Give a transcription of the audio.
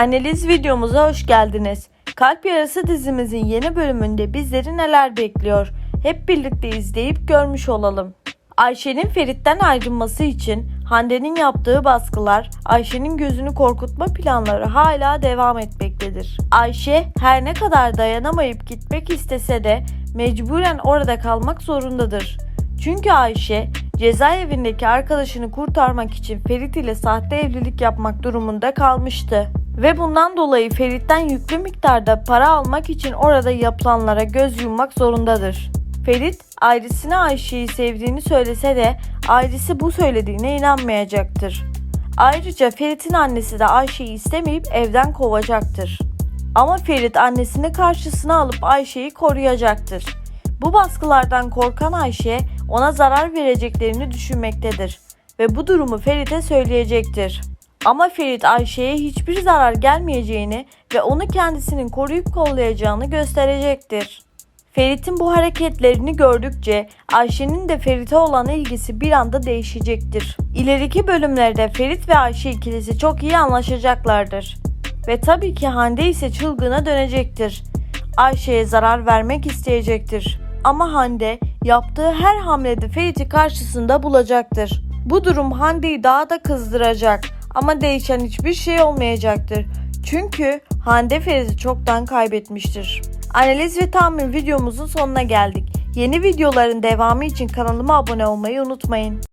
Analiz videomuza hoş geldiniz. Kalp Yarası dizimizin yeni bölümünde bizleri neler bekliyor? Hep birlikte izleyip görmüş olalım. Ayşe'nin Ferit'ten ayrılması için Hande'nin yaptığı baskılar, Ayşe'nin gözünü korkutma planları hala devam etmektedir. Ayşe her ne kadar dayanamayıp gitmek istese de mecburen orada kalmak zorundadır. Çünkü Ayşe cezaevindeki arkadaşını kurtarmak için Ferit ile sahte evlilik yapmak durumunda kalmıştı. Ve bundan dolayı Ferit'ten yüklü miktarda para almak için orada yapılanlara göz yummak zorundadır. Ferit ailesine Ayşe'yi sevdiğini söylese de ailesi bu söylediğine inanmayacaktır. Ayrıca Ferit'in annesi de Ayşe'yi istemeyip evden kovacaktır. Ama Ferit annesini karşısına alıp Ayşe'yi koruyacaktır. Bu baskılardan korkan Ayşe ona zarar vereceklerini düşünmektedir ve bu durumu Ferit'e söyleyecektir. Ama Ferit Ayşe'ye hiçbir zarar gelmeyeceğini ve onu kendisinin koruyup kollayacağını gösterecektir. Ferit'in bu hareketlerini gördükçe Ayşe'nin de Ferit'e olan ilgisi bir anda değişecektir. İleriki bölümlerde Ferit ve Ayşe ikilisi çok iyi anlaşacaklardır. Ve tabii ki Hande ise çılgına dönecektir. Ayşe'ye zarar vermek isteyecektir. Ama Hande yaptığı her hamlede Ferit'i karşısında bulacaktır. Bu durum Hande'yi daha da kızdıracak ama değişen hiçbir şey olmayacaktır. Çünkü Hande Ferit'i çoktan kaybetmiştir. Analiz ve tahmin videomuzun sonuna geldik. Yeni videoların devamı için kanalıma abone olmayı unutmayın.